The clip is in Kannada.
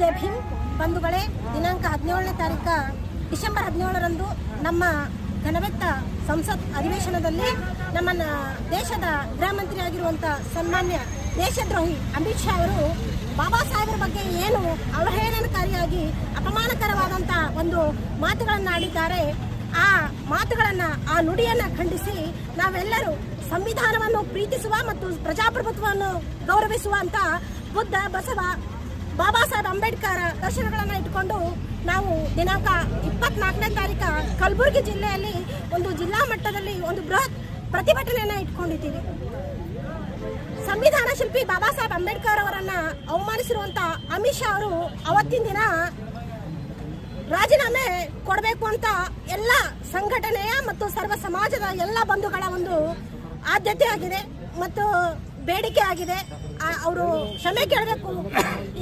ಜೈ ಭೀಮ್ ಬಂಧುಗಳೇ, ದಿನಾಂಕ ಹದಿನೇಳನೇ ತಾರೀಕ ಡಿಸೆಂಬರ್ ಹದಿನೇಳರಂದು ನಮ್ಮ ಘನವೆತ್ತ ಸಂಸತ್ ಅಧಿವೇಶನದಲ್ಲಿ ನಮ್ಮ ದೇಶದ ಗೃಹ ಮಂತ್ರಿ ಆಗಿರುವಂಥ ಸನ್ಮಾನ್ಯ ದೇಶದ್ರೋಹಿ ಅಮಿತ್ ಶಾ ಅವರು ಬಾಬಾ ಸಾಹೇಬರ ಬಗ್ಗೆ ಏನು ಅವಹೇಳನಕಾರಿಯಾಗಿ ಅಪಮಾನಕರವಾದಂಥ ಒಂದು ಮಾತುಗಳನ್ನು ಆಡಿದ್ದಾರೆ ಆ ಮಾತುಗಳನ್ನು, ಆ ನುಡಿಯನ್ನು ಖಂಡಿಸಿ ನಾವೆಲ್ಲರೂ ಸಂವಿಧಾನವನ್ನು ಪ್ರೀತಿಸುವ ಮತ್ತು ಪ್ರಜಾಪ್ರಭುತ್ವವನ್ನು ಗೌರವಿಸುವಂಥ ಬುದ್ಧ, ಬಸವ ಅಂಬೇಡ್ಕರ್ ದರ್ಶನಗಳನ್ನು ಇಟ್ಕೊಂಡು ನಾವು ದಿನಾಂಕ ಇಪ್ಪತ್ನಾಲ್ಕನೇ ತಾರೀಕು ಕಲಬುರಗಿ ಜಿಲ್ಲೆಯಲ್ಲಿ ಒಂದು ಜಿಲ್ಲಾ ಮಟ್ಟದಲ್ಲಿ ಒಂದು ಬೃಹತ್ ಪ್ರತಿಭಟನೆಯನ್ನು ಇಟ್ಕೊಂಡಿದ್ದೀವಿ. ಸಂವಿಧಾನ ಶಿಲ್ಪಿ ಬಾಬಾ ಸಾಹೇಬ್ ಅಂಬೇಡ್ಕರ್ ಅವರನ್ನ ಅವಮಾನಿಸಿರುವಂತ ಅಮಿತ್ ಶಾ ಅವರು ಅವತ್ತಿನ ದಿನ ರಾಜೀನಾಮೆ ಕೊಡಬೇಕು ಅಂತ ಎಲ್ಲ ಸಂಘಟನೆಯ ಮತ್ತು ಸರ್ವ ಸಮಾಜದ ಎಲ್ಲ ಬಂಧುಗಳ ಒಂದು ಆದ್ಯತೆ ಆಗಿದೆ ಮತ್ತು ಬೇಡಿಕೆ ಆಗಿದೆ. ಅವರು ಕ್ಷಮೆ ಕೇಳಬೇಕು.